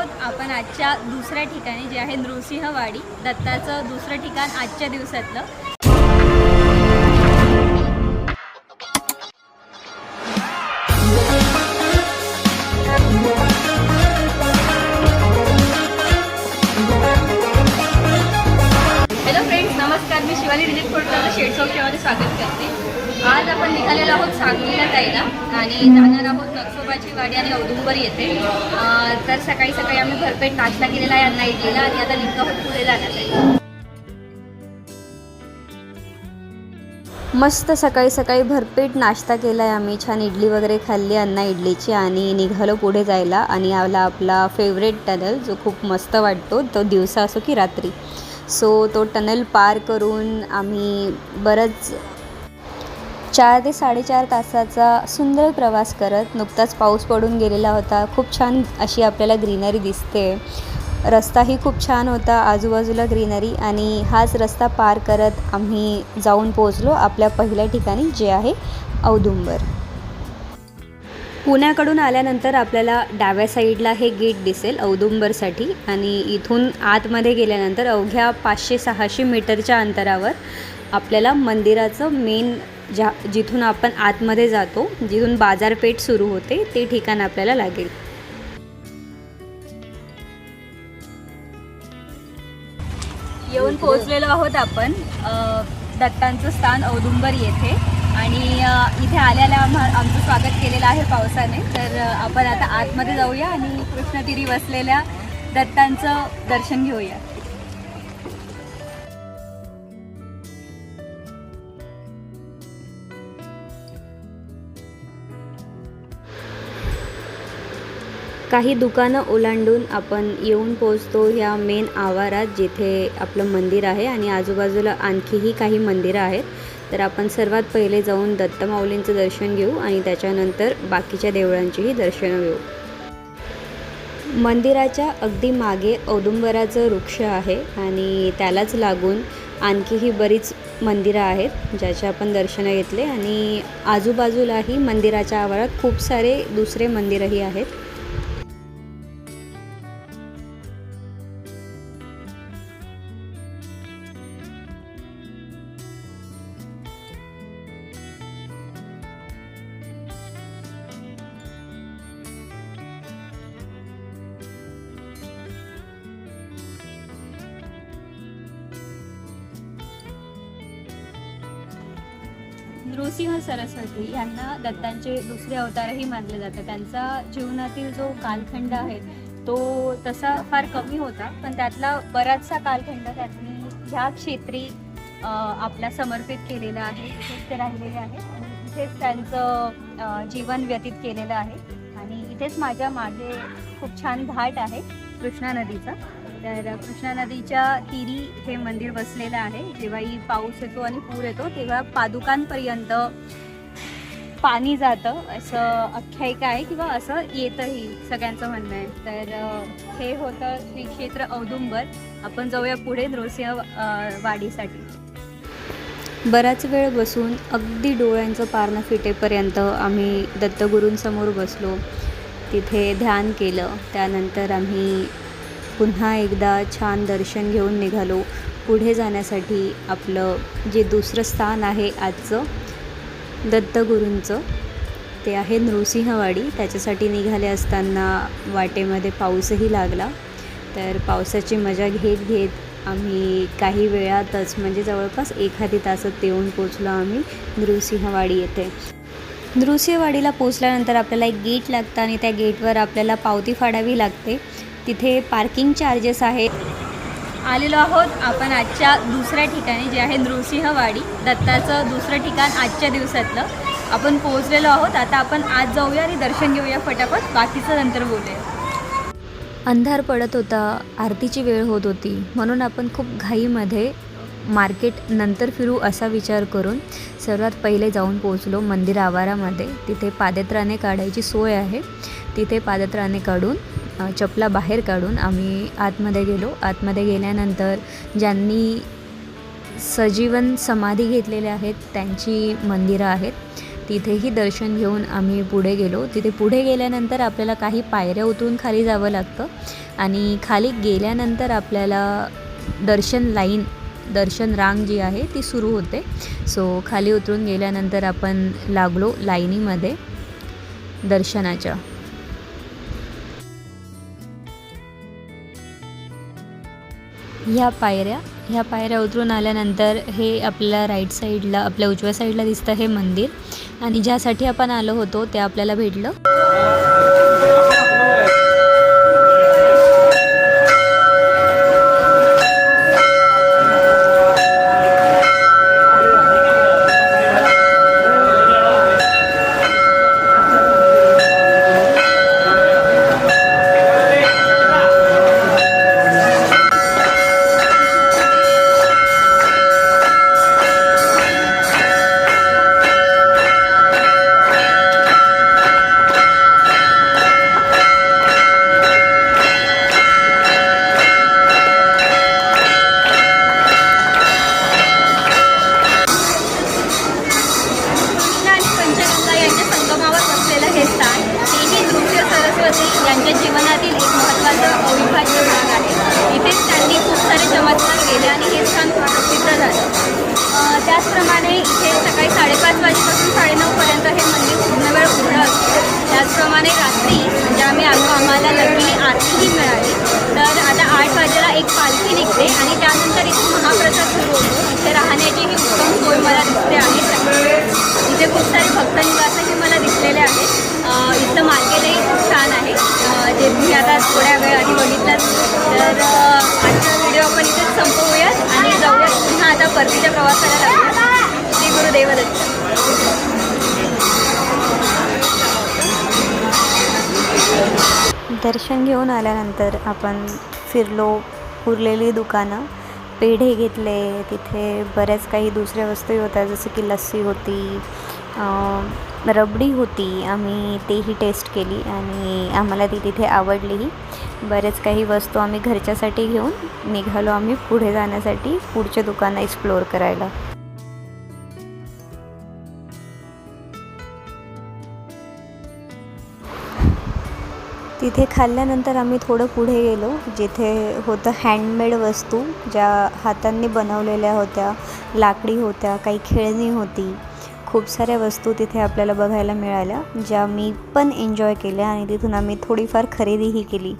आहोत. आपण आजच्या दुसऱ्या ठिकाणी जे आहे नृसिंहवाडी. दत्ताचं दुसरं ठिकाण आजच्या दिवसातलं. झालेलो आहोत सांगलीला जायला आणि जाणार आहोत नरसोबाची वाडी आणि औदुंबर येते तर सकाळी सकाळी आम्ही भरपेट नाश्ता केलेला आहे यांना इडलीला आणि आता निघतो आहोत पुढे जाण्यासाठी मस्त सकाळी सकाळी भरपेट नाश्ता केला आहे आम्ही. छान इडली वगैरे खाल्ली अन्ना इडलीची आणि निघालो पुढे जायला. आणि आला आपला फेवरेट टनल जो खूप मस्त वाटतो तो दिवसा असो की रात्री. सो तो टनल पार करून आम्ही बरंच चार ते साडेचार तासाचा सुंदर प्रवास करत नुकताच पाऊस पडून गेलेला होता. खूप छान अशी आपल्याला ग्रीनरी दिसते. रस्ताही खूप छान होता आजूबाजूला ग्रीनरी आणि हाच रस्ता पार करत आम्ही जाऊन पोहोचलो आपल्या पहिल्या ठिकाणी जे आहे औदुंबर. पुण्याकडून आल्यानंतर आपल्याला डाव्या साईडला हे गेट दिसेल औदुंबरसाठी आणि इथून आतमध्ये गेल्यानंतर अवघ्या पाचशे सहाशे मीटरच्या अंतरावर आपल्याला मंदिराचं मेन ज्या जिथून आपण आतमध्ये जातो जिथून बाजारपेठ सुरू होते ते ठिकाण आपल्याला लागेल. येऊन पोहोचलेलो आहोत आपण दत्तांचं स्थान औदुंबर येथे. आणि इथे आल्याला आम्हा आमचं स्वागत केलेलं आहे पावसाने. तर आपण आता आतमध्ये जाऊया आणि कृष्णतिरी वसलेल्या दत्तांचं दर्शन घेऊया. काही दुकानं ओलांडून आपण येऊन पोचतो ह्या मेन आवारात जिथे आपलं मंदिर आहे आणि आजूबाजूला आणखीही काही मंदिरं आहेत. तर आपण सर्वात पहिले जाऊन दत्तमाऊलींचं दर्शन घेऊ आणि त्याच्यानंतर बाकीच्या देवळांचीही दर्शनं घेऊ. मंदिराच्या अगदी मागे औदुंबराचं वृक्ष आहे आणि त्यालाच लागून आणखीही बरीच मंदिरं आहेत ज्याचे आपण दर्शनं घेतले. आणि आजूबाजूलाही मंदिराच्या आवारात खूप सारे दुसरे मंदिरही आहेत. नृसिंह सरस्वती यांना दत्तांचे दुसरे अवतारही मानले जातात. त्यांचा जीवनातील जो कालखंड आहे तो तसा फार कमी होता पण त्यातला बराचसा कालखंड त्यांनी ह्या क्षेत्री आपल्या आपला समर्पित केलेला आहे इथेच ते राहिलेले आहे आणि इथेच त्यांचं जीवन व्यतीत केलेलं आहे. आणि इथेच माझ्या मागे खूप छान घाट आहे कृष्णा नदीचा. तर कृष्णा नदीच्या तिरी हे मंदिर बसलेलं आहे. जेव्हाही पाऊस येतो आणि पूर येतो तेव्हा पादुकांपर्यंत पाणी जातं. असं आख्यायिका आहे किंवा असं येतंही सगळ्यांचं म्हणणं आहे. तर हे होतं श्री क्षेत्र औदुंबर. आपण जाऊया पुढे नृसिंह वाडीसाठी. बराच वेळ बसून अगदी डोळ्यांचं पारणं फिटेपर्यंत आम्ही दत्तगुरूंसमोर बसलो. तिथे ध्यान केलं. त्यानंतर आम्ही पुन्हा एकदा छान दर्शन घेऊन निघालो. पुढे जाण्यासाठी आपलं जे दुसरं स्थान आहे आजचं दत्तगुरूंचं ते आहे नृसिंहवाडी. त्याच्यासाठी निघाले असताना वाटेमध्ये पाऊसही लागला. तर पावसाची मजा घेत घेत आम्ही काही वेळातच म्हणजे जवळपास एखादी तासात येऊन पोचलो आम्ही नृसिंहवाडी येथे. नृसिंहवाडीला पोचल्यानंतर आपल्याला एक गेट लागतं आणि त्या गेटवर आपल्याला पावती फाडावी लागते. तिथे पार्किंग चार्जेस आहेत. आलेलो आहोत आपण आजच्या दुसऱ्या ठिकाणी जे आहे नृसिंहवाडी. दत्ताचं दुसरं ठिकाण आजच्या दिवसातलं. आपण पोहोचलेलो आहोत. आता आपण आज जाऊया आणि दर्शन घेऊया फटाफट. बाकीचं नंतर बोलूया. अंधार पडत होता. आरतीची वेळ होत होती. म्हणून आपण खूप घाईमध्ये मार्केट नंतर फिरू असा विचार करून सर्वात पहिले जाऊन पोहोचलो मंदिर आवारामध्ये. तिथे पादत्राणे काढायची सोय आहे. तिथे पादत्राणे काढून चपला बाहेर काढून आम्ही आतमध्ये गेलो. आतमध्ये गेल्यानंतर ज्यांनी सजीवन समाधी घेतलेल्या आहेत त्यांची मंदिरं आहेत तिथेही दर्शन घेऊन आम्ही पुढे गेलो. तिथे पुढे गेल्यानंतर आपल्याला काही पायऱ्या उतरून खाली जावं लागतं आणि खाली गेल्यानंतर आपल्याला दर्शन लाईन दर्शन रांग जी आहे ती सुरू होते. सो खाली उतरून गेल्यानंतर आपण लागलो लाईनीमध्ये दर्शनाच्या. ह्या पायऱ्या ह्या पायऱ्या उतरून आल्यानंतर हे आपल्या राईट साईडला आपल्या उजव्या साईडला दिसतं हे मंदिर. आणि ज्यासाठी आपण आलो होतो ते आपल्याला भेटलं. यांच्या एक महत्त्वाचा अविभाज्य भाग आहे. इथेच त्यांनी खूप सारे चमत्कार केले आणि हे स्थान प्रसिद्ध झालं. त्याचप्रमाणे इथे सकाळी साडेपाच वाजेपासून साडेनऊपर्यंत हे मंदिर पूर्ण वेळ उघडं असतं. त्याचप्रमाणे रात्री म्हणजे आम्ही आलो आम्हाला लग्नी आरतीही मिळाली. तर आता आठ वाजेला एक पालखी निघते आणि त्यानंतर इथे महाप्रसाद सुरू होतो. इथे राहण्याचीही उत्तम सोय मला दिसते आहे. इथे खूप सारे भक्त निवासही मला दिसलेले आहेत. इथं इथलं मी आता थोड्या वेळ आधी बघितलं तर आजचा व्हिडिओ आपण इथेच संपवूयात आणि जाऊयात पुन्हा आता परतीच्या प्रवासाला लागूयात. श्री गुरुदेव दर्शन घेऊन आल्यानंतर आपण फिरलो उरलेली दुकानं. पेढे घेतले तिथे बऱ्याच काही दुसऱ्या वस्तूही होत्या जसं की लस्सी होती रबडी होती. आम्ही तेही टेस्ट केली आणि आम्हाला ती तिथे आवडलीही. बरेच काही वस्तू आम्ही घरच्यासाठी घेऊन निघालो आम्ही पुढे जाण्यासाठी पुढचे दुकानं एक्सप्लोअर करायला. तिथे खाल्ल्यानंतर आम्ही थोडं पुढे गेलो जिथे होतं हँडमेड वस्तू ज्या हातांनी बनवलेल्या होत्या लाकडी होत्या काही खेळणी होती. खूप साऱ्या वस्तू तिथे आपल्याला बघायला मिळाल्या ज्या मी पण एन्जॉय केल्या आणि तिथून आम्ही थोडीफार खरेदीही केली.